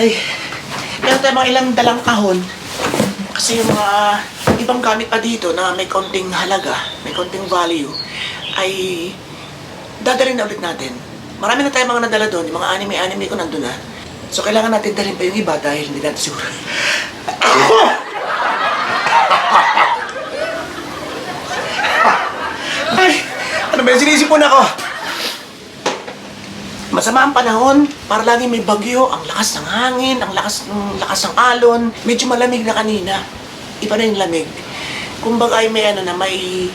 Ay, meron tayo mga ilang dalang kahon. Kasi yung mga ibang gamit pa dito na may konting halaga, may konting value, ay dadalhin na ulit natin. Marami na tayong mga nadala doon, yung mga anime-anime ko nandun na. So kailangan natin dalhin pa yung iba dahil hindi natin siguro. Ay, ano ba yung sinisipon ako? Masama ang panahon, para lagi may bagyo, ang lakas ng hangin, ang lakas ng lakas ng alon, medyo malamig na kanina. Iba na yung lamig. Kumbaga ay may ano na may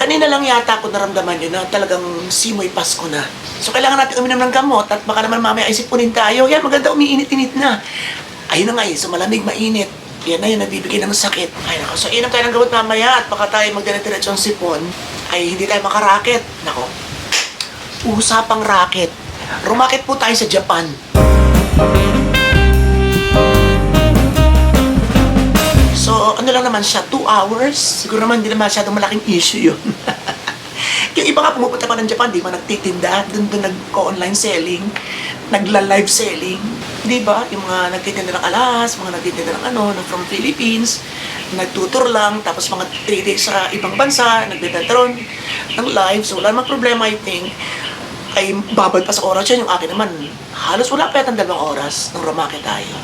kanina lang yata ako naramdaman yun na talagang simoy Pasko na. So kailangan natin uminom ng gamot at baka naman mamaya isipunin tayo. Yan, maganda umiinit-init na. Ayun na nga eh, so malamig, mainit. Yan na yun, nagbibigay ng sakit. Ay nako, so inom tayo ng gamot mamaya at baka tayo magdala-diretsyon sipon ay hindi tayo makaraket. Nako, usapang racket. Rumakit po tayo sa Japan. So, ano lang naman siya, 2 hours. Siguro naman hindi naman masyadong malaking issue yun. yung iba nga pumupunta pa ng Japan, di ba nagtitinda, dun dun nag-online selling, nagla-live selling. Di ba? Yung mga nagtitinda ng alas, mga nagtitinda ng ano, na from Philippines, nagtutor lang, tapos mga 3 days sa ibang bansa, ron ng live. So, wala namang problema, I think ay babad pa sa oras yan. Yung akin naman, halos wala pa yatang dalawang oras nung rumake tayo.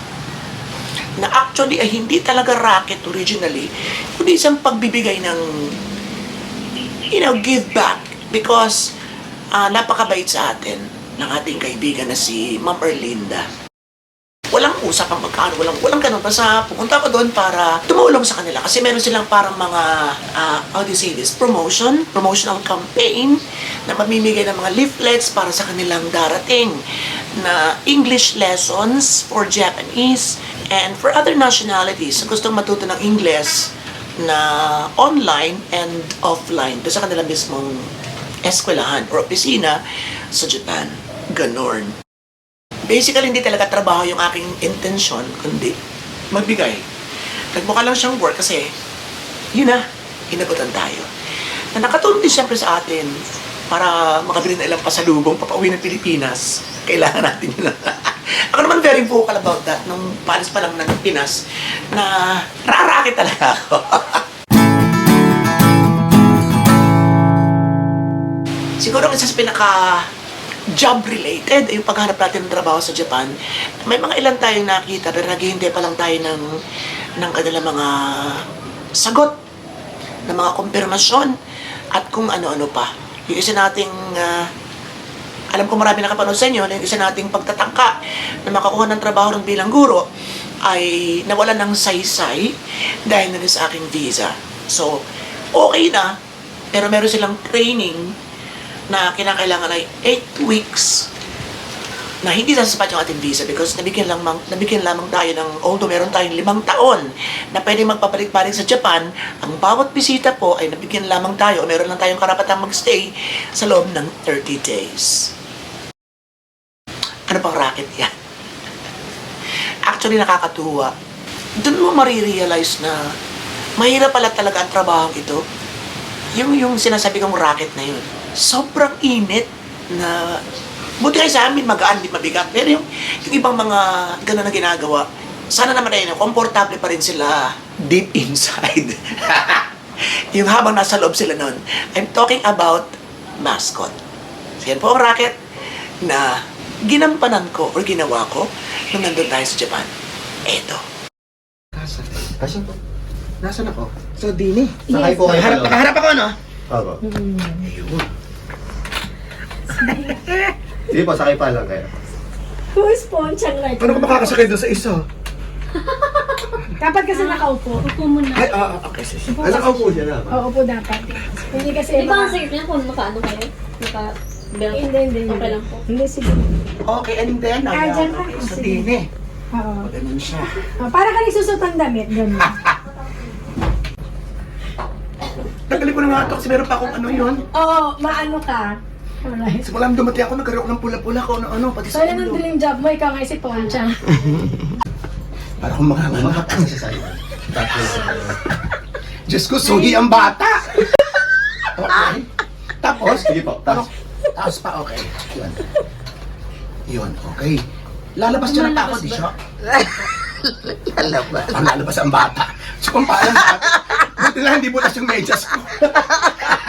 Na actually ay hindi talaga racket originally, kundi isang pagbibigay ng, you know, give back. Because ah, napakabait sa atin ng ating kaibigan na si Ma'am Erlinda. Walang usapang magkano, walang, walang ganun. Basta pupunta ko doon para tumulong sa kanila. Kasi meron silang parang mga, ah, how do you say this, promotion, promotional campaign na mamimigay ng mga leaflets para sa kanilang darating na English lessons for Japanese and for other nationalities na gustong matuto ng English na online and offline doon sa kanilang mismong eskwelahan or opisina sa Japan. Ganon. Basically, hindi talaga trabaho yung aking intensyon, kundi magbigay. Nagmukha lang siyang work kasi, yun na, inagutan tayo. Na nakatulong din siyempre sa atin para makabili na ilang pasalubong papauwi ng Pilipinas. Kailangan natin yun. Ako naman very vocal about that nung paalis pa lang ng Pinas na rarakit talaga ako. Siguro ang isa sa pinaka job related ay yung paghanap natin ng trabaho sa Japan. May mga ilan tayong nakita pero naghihintay pa lang tayo ng ng kanilang mga sagot ng mga kumpirmasyon at kung ano-ano pa. Yung isa nating ah, alam ko marami nakapanood sa inyo yung isa nating pagtatangka na makakuha ng trabaho ng bilang guro ay nawalan ng saysay dahil na sa aking visa. So, okay na, pero meron silang training na kinakailangan ay 8 weeks na hindi sasapat yung ating visa because nabigyan lamang, nabigyan lamang tayo ng, although meron tayong limang taon na pwede magpabalik-balik sa Japan, ang bawat bisita po ay nabigyan lamang tayo o meron lang tayong karapatang magstay sa loob ng 30 days. Ano pang racket yan? Actually, nakakatuwa. Doon mo marirealize na mahirap pala talaga ang trabaho ito. Yung, yung sinasabi kong racket na yun, sobrang init na buti kayo sa amin, magaan, di mabigat. Pero yung, yung ibang mga gano'n na ginagawa, sana naman ay komportable pa rin sila deep inside. yung habang nasa loob sila nun. I'm talking about mascot. So yan po ang racket na ginampanan ko or ginawa ko nung nandun tayo sa Japan. Eto. Nasaan? Nasaan po? Nasaan ako? Sa Dini. Kayo Nakaharap, ako, no? Opo. Ayun. Sige po, sakay pa lang kayo. Who's Ponchang right Paano ko makakasakay doon sa isa? Dapat kasi nakaupo. Upo muna. Ay, ah, ah, okay, sige. Upo Ano kasi. ka po dyan na? Oo, upo dapat. Hindi kasi Di ba ang baka- safe niya kung nakaano kayo? Naka belt? Hindi, hindi, hindi. Okay lang po. Hindi, sige. Okay, and then, Ah, ayan, dyan ka. okay, Ah, sa sige. dine. Oo. Ganun siya. Ah, para ka nagsusot ng damit. Ganun. Tagalin ko na nga ito kasi meron pa akong ano yun. Oo, maano ka. Alright. Simula nung dumating ako, nagkaroon ng pula-pula ko, ano, ano, pati sa yun ang ulo. dream job mo. Ikaw nga si Ponchang. Para akong mga anak. Umakapang siya sa'yo. Tatlo sa Diyos ko, suhi ang bata! okay. Tapos, Sige po, tapos, tapos. tapos pa, okay. Yun. Yun, okay. Lalabas siya ng tako, di siya? Lalabas. Ang lalabas ang bata. So, kung paano bata? Buti lang hindi butas yung medyas ko.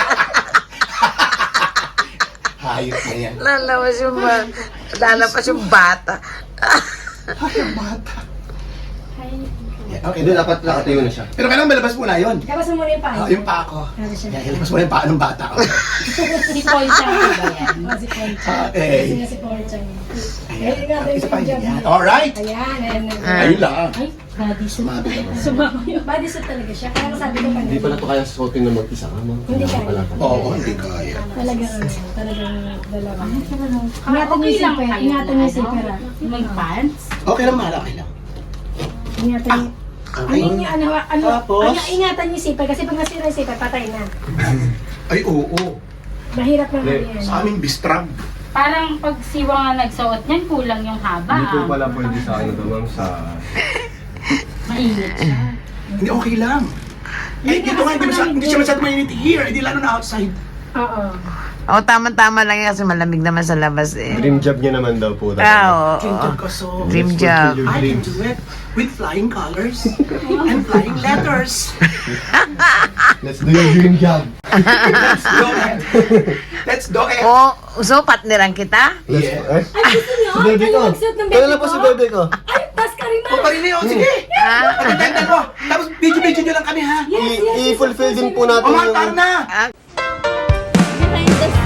Hayop na yan. Lalabas yung bata. Lalabas yung bata. Hayop bata. Yeah, okay, doon dapat nakatayo na siya. Pero kailangan malabas muna yun. Tapos mo muna yung Ah, paa. yung pa ako. Ano siya? Yeah, ilabas mo yung paa ng bata ko. Si Concha ba yan? Oh, si Concha. Okay. Kasi nga si Concha. Ayan. Ayun nga, Isa pa yung job yan. niya. Alright. Ayan, ayan. ayan. Ah. Ayun lang. Ay, body suit. Sumabi ka. Sumama yun. Body suit talaga siya. Kaya sabi ko Hindi kanina. pala to kaya suotin na mag-isa ka, ma'am. Hindi kaya. Oo, hindi kaya. Talagang talagang dalawa. Ah, Ingatan niyo zipper. kayo Ingatan niyo ano? zipper. ah. May pants? Okay lang, mahal. Okay lang. Ingatan niyo. Okay. Ano niyo, ano, ano, Tapos? ano, ingatan niyo yung zipper. Kasi pag nasira yung zipper, patay na. Ay, oo. Mahirap naman Hindi. yan. Sa aming bistrag. Parang pag siwa nga nagsuot niyan, kulang yung haba. Hindi po ah. pala pwede sa ano ma'am, sa... Mainit siya. Hindi, okay lang. Eh, dito nga, hindi, masya, hindi siya masyado mainit here. Hindi lalo na outside. Oo. O, tama-tama lang yan kasi malamig naman sa labas eh. Dream job niya naman daw po. Ah, oo. Dream oo. job ko, so... Dream Let's fulfill job. your I can dreams. do it with flying colors and flying letters. Let's do your dream job. Let's do it. Let's do it. O, so partneran kita? Let's... Yeah. Eh? Ay, gusto niyo? Si bebe Kayo ko. ng Kaya bebe na po ko? si bebe ko. Ay, tas ka rin O na. pa rin yun, sige. Ah, Pagkaganda ko. Tapos video-video nyo lang kami, ha? Yes, yes, yes, I-fulfill yes, din yes, po yes. natin Umantar yung... na. Behind the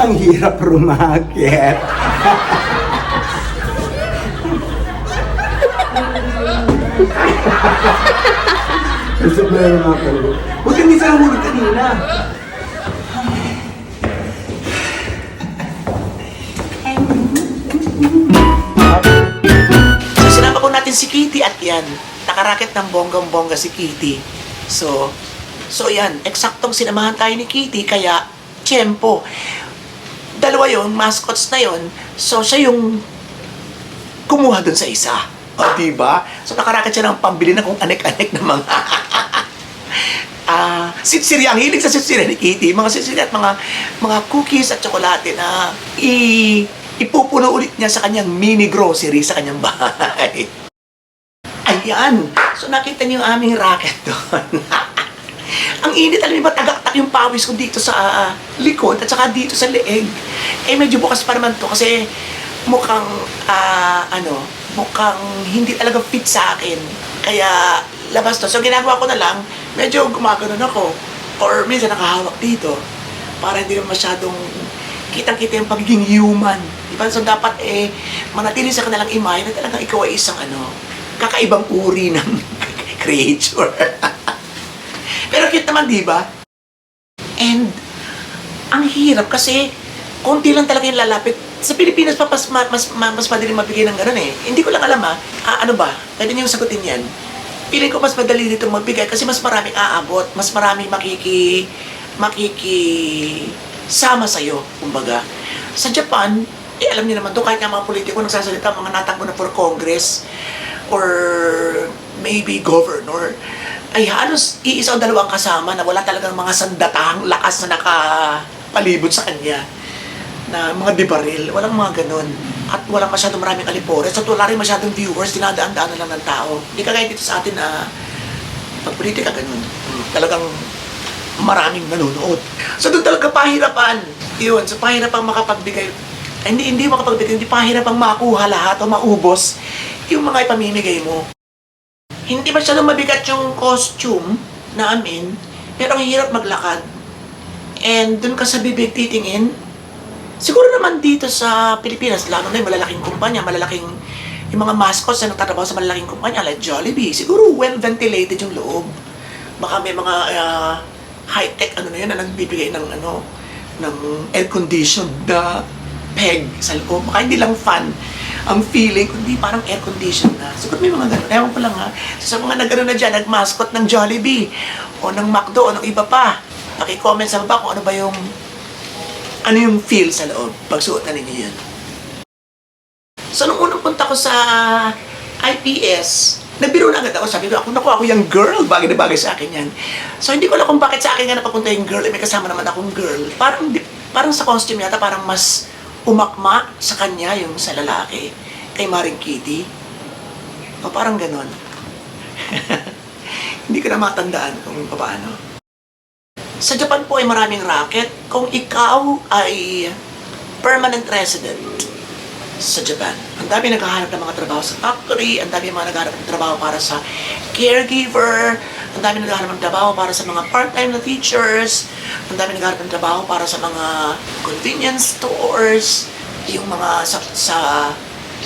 Ang hirap rumakit. Gusto ko na rumakit. Huwag kang isa ang hulog kanina. So, sinama po natin si Kitty at yan. Nakaraket ng bonggang-bongga si Kitty. So, so yan. Eksaktong sinamahan tayo ni Kitty, kaya, tiyempo. Dalawa yon mascots na yon So, siya yung kumuha dun sa isa. O, diba? So, nakaraket siya ng pambili na kung anek-anek na mga ah sitsiri, ang hilig sa sitsiri ni Kitty, mga sitsiri at mga mga cookies at tsokolate na i ipupuno ulit niya sa kanyang mini grocery sa kanyang bahay. Ayan. So nakita niyo yung aming racket doon. ang init, alam niyo ba, tagaktak yung pawis ko dito sa ah, likod at saka dito sa leeg. Eh medyo bukas pa naman to kasi mukhang, ah, ano, mukhang hindi talaga fit sa akin. Kaya labas to. So ginagawa ko na lang, medyo gumagano'n ako. Or minsan nakahawak dito. Para hindi naman masyadong kitang-kita yung pagiging human. Diba? So dapat eh, manatili sa kanilang imay na talagang ikaw ay isang ano, kakaibang uri ng creature. Pero cute naman, di ba? And, ang hirap kasi, konti lang talaga yung lalapit. Sa Pilipinas pa, mas, mas, mas, mas madali mabigay ng gano'n eh. Hindi ko lang alam ah, ah ano ba? Pwede niyo sagutin yan. Feeling ko mas madali dito magbigay kasi mas maraming aabot, mas maraming makiki, makiki, sama sa'yo, kumbaga. Sa Japan, eh alam niyo naman to, kahit nga mga politiko nagsasalita, mga natakbo na for Congress, or maybe governor, ay halos iisa o dalawang kasama na wala talagang mga sandatahang lakas na nakapalibot sa kanya na mga dibaril, walang mga ganun. At walang masyadong maraming alipores. At wala rin masyadong viewers, dinadaan-daan na lang ng tao. Hindi kagaya dito sa atin na pag politika ganun. Talagang maraming nanonood. So doon talaga pahirapan. Yun, so pahirapan makapagbigay. Ay, hindi, hindi makapagbigay, hindi pahirapan makuha lahat o maubos yung mga ipamimigay mo. Hindi masyadong mabigat yung costume namin, pero ang hirap maglakad. and dun ka sa bibig titingin, siguro naman dito sa Pilipinas, lalo na yung malalaking kumpanya, malalaking yung mga mascots na nagtatrabaho sa malalaking kumpanya like Jollibee, siguro well-ventilated yung loob. Baka may mga ah, high-tech ano na yun na nagbibigay ng ano, ng air-conditioned na peg sa loob. Baka hindi lang fan ang feeling, kundi parang air-conditioned na. Siguro may mga ganun. Ewan ko lang ha. Sa mga nagano na dyan, nag-mascot ng Jollibee, o ng McDo, o ng iba pa. Paki-comment sa baba kung ano ba yung ano yung feel sa loob pag suotan ninyo yun. So, nung unang punta ko sa IPS, nagbiro na agad ako. Sabi ko, ako, naku, ako yung girl. Bagay na bagay sa akin yan. So, hindi ko alam kung bakit sa akin nga napapunta yung girl. Eh, may kasama naman akong girl. Parang, parang sa costume yata, parang mas umakma sa kanya yung sa lalaki. Kay Maring Kitty. O parang ganon. hindi ko na matandaan kung paano. Sa Japan po ay maraming racket. Kung ikaw ay permanent resident sa Japan, ang dami naghahanap ng mga trabaho sa factory, ang dami mga naghahanap ng trabaho para sa caregiver, ang dami naghahanap ng trabaho para sa mga part-time na teachers, ang dami naghahanap ng trabaho para sa mga convenience stores, yung mga sa, sa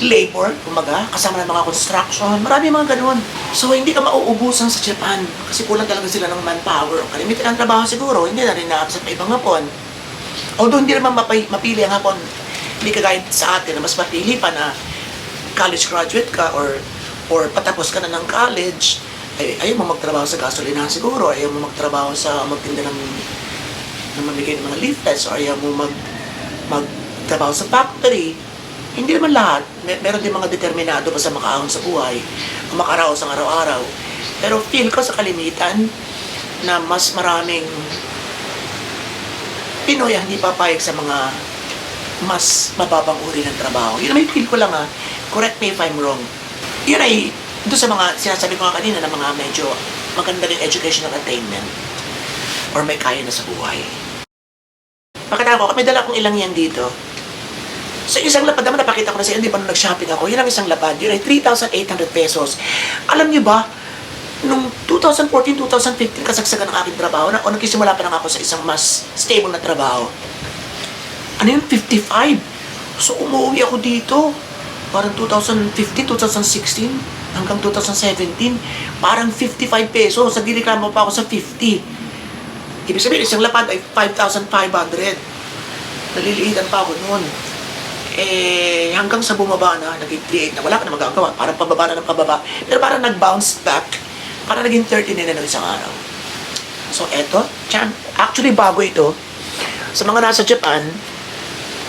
labor, kumaga, kasama ng mga construction, marami mga ganun. So, hindi ka mauubusan sa Japan kasi kulang talaga sila ng manpower. Kalimitan ang trabaho siguro, hindi na rin na-accept ng ibang hapon. Although hindi naman mapay, mapili ang hapon, hindi kagaya sa atin na mas mapili pa na college graduate ka or or patapos ka na ng college, ay, ayaw mo magtrabaho sa gasolinahan siguro, ayaw mo magtrabaho sa magtinda ng, ng mamigay ng mga leaflets, or ayaw mo mag, magtrabaho sa factory. Hindi naman lahat. Mer- meron din mga determinado pa sa makaahon sa buhay, o makaraos ang araw-araw. Pero feel ko sa kalimitan na mas maraming Pinoy hindi papayag sa mga mas mababang uri ng trabaho. Yun may feel ko lang ha. Correct me if I'm wrong. Yun ay, doon sa mga sinasabi ko nga kanina na mga medyo maganda rin educational attainment or may kaya na sa buhay. Pakita ko, may dala akong ilang yan dito. Sa isang lapad naman, napakita ko na sa inyo, di nung nag-shopping ako, yun ang isang lapad, yun ay 3,800 pesos. Alam niyo ba, nung 2014-2015 kasagsagan ng aking trabaho na o nagsisimula pa lang ako sa isang mas stable na trabaho. Ano yun? 55. So umuwi ako dito. Parang 2015, 2016 hanggang 2017. Parang 55 pesos. Sa direklamo pa ako sa 50. Ibig sabihin, isang lapad ay 5,500. Naliliitan pa ako noon. Eh, hanggang sa bumaba na, naging 38 na, wala ka na magagawa. Parang pababa na ng pababa. Pero parang nag-bounce back. Parang naging 30 na ng isang araw. So, eto. Actually, bago ito. Sa mga nasa Japan,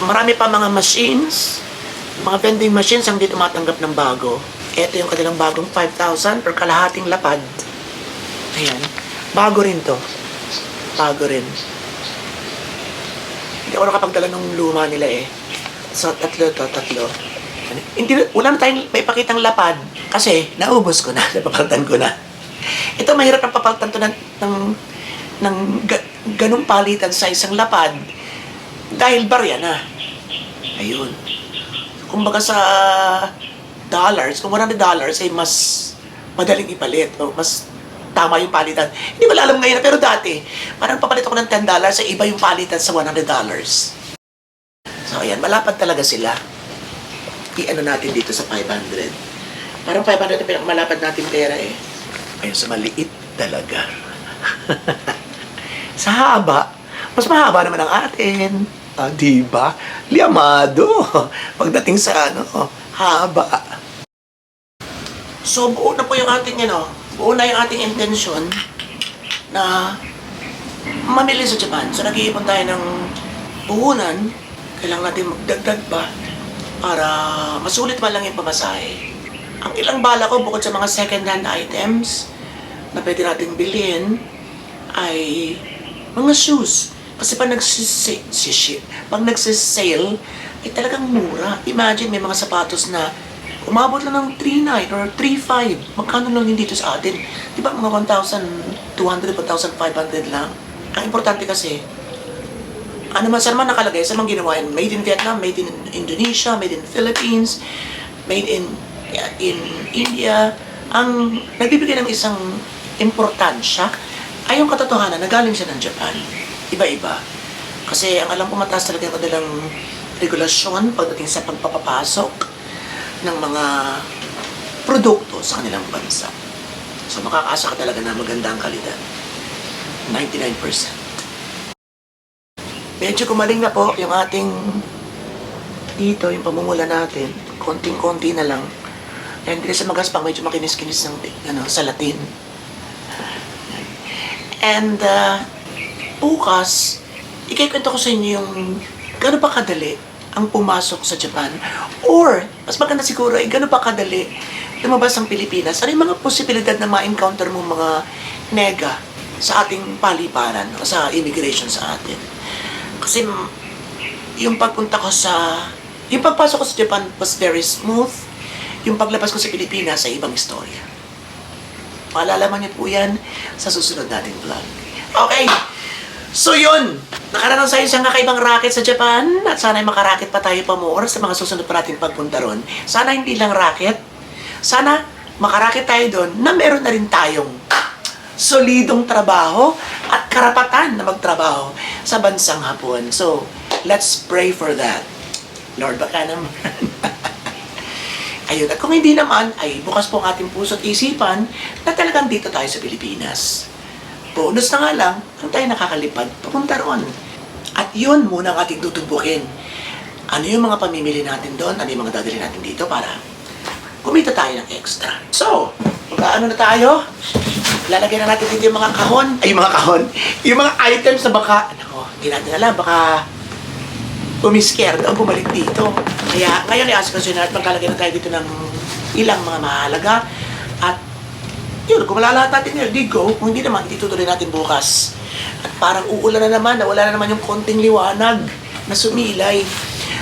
marami pa mga machines, mga vending machines ang di tumatanggap ng bago. Ito yung kanilang bagong 5,000 per kalahating lapad. Ayan. Bago rin to. Bago rin. Hindi ako nakapagdala ng luma nila eh. So, tatlo to, tatlo. Hindi, wala na tayong may pakitang lapad kasi naubos ko na, napapalitan ko na. Ito, mahirap ang papalitan to ng, ng, ng ga, ganung palitan sa isang lapad dahil barya na. Ayun. Kumbaga sa dollars, kung 100 dollars ay mas madaling ipalit o mas tama yung palitan. Hindi ko alam ngayon, pero dati, parang papalit ako ng 10 dollars, ay iba yung palitan sa 100 dollars. So, ayan, malapad talaga sila. I-ano natin dito sa 500. Parang 500 ang pinakamalapad natin pera eh. Ayun, sa maliit talaga. sa haba, mas mahaba naman ang atin. Ah, di ba? Liamado. Pagdating sa ano, haba. So, buo na po yung ating, ano, buo na yung ating intention na mamili sa Japan. So, nag-iipon tayo ng puhunan. Kailangan natin magdagdag ba para masulit man lang yung pamasahe. Ang ilang bala ko bukod sa mga second-hand items na pwede nating bilhin ay mga shoes. Kasi pag nagsisale, pag nagsisale, ay talagang mura. Imagine, may mga sapatos na umabot lang ng 3.9 or 3.5. Magkano lang yun dito sa atin? Di ba mga 1,200, 1,500 lang? Ang importante kasi, ano man saan man nakalagay, saan man ginawa yan, made in Vietnam, made in Indonesia, made in Philippines, made in in India, ang nagbibigay ng isang importansya ay yung katotohanan na galing siya ng Japan. Iba-iba. Kasi ang alam ko mataas talaga yung kanilang regulasyon pagdating sa pagpapapasok ng mga produkto sa kanilang bansa. So makakaasa ka talaga na maganda ang kalidad. 99%. Medyo gumaling na po yung ating dito, yung pamumula natin. Konting-konti na lang. And hindi sa magaspang, medyo makinis-kinis ng ano, sa Latin. And uh, bukas, ikikwento ko sa inyo yung gano'n ba kadali ang pumasok sa Japan. Or, mas maganda siguro, ay gano'n ba kadali lumabas ang Pilipinas. Ano yung mga posibilidad na ma-encounter mo mga nega sa ating paliparan o sa immigration sa atin. Kasi yung pagpunta ko sa... Yung pagpasok ko sa Japan was very smooth. Yung paglabas ko sa Pilipinas ay ibang istorya. Malalaman niyo po yan sa susunod nating vlog. Okay. So yun, nakaranas tayo sa kakaibang racket sa Japan at sana ay makaracket pa tayo pa sa mga susunod pa nating pagpunta ron. Sana hindi lang racket, sana makaracket tayo doon na meron na rin tayong solidong trabaho at karapatan na magtrabaho sa bansang Hapon. So, let's pray for that. Lord, baka naman. Ayun, at kung hindi naman, ay bukas po ang ating puso at isipan na talagang dito tayo sa Pilipinas. Bonus na nga lang, ang tayo nakakalipad papunta roon. At yun muna ang ating tutubukin. Ano yung mga pamimili natin doon? Ano yung mga dadali natin dito para kumita tayo ng extra. So, ano na tayo? Lalagyan na natin dito yung mga kahon. Ay, yung mga kahon. Yung mga items na baka, ano, hindi natin alam, baka umisker o bumalik dito. Kaya ngayon i-ask ko at magkalagay na tayo dito ng ilang mga mahalaga. At yun, kung malalahat natin yun, di go. Kung hindi naman, itutuloy natin bukas. At parang uulan na naman, nawala na naman yung konting liwanag na sumilay.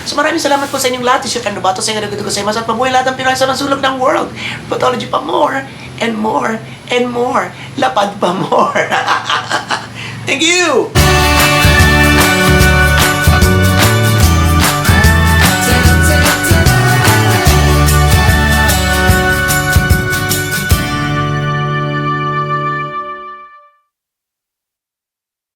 So maraming salamat po sa inyong lahat. Isyo Kano Bato sa inyo ko sa imas at pabuhay lahat ng Pinoy sa masulog ng world. Pathology pa more and more and more. Lapad pa more. Thank you!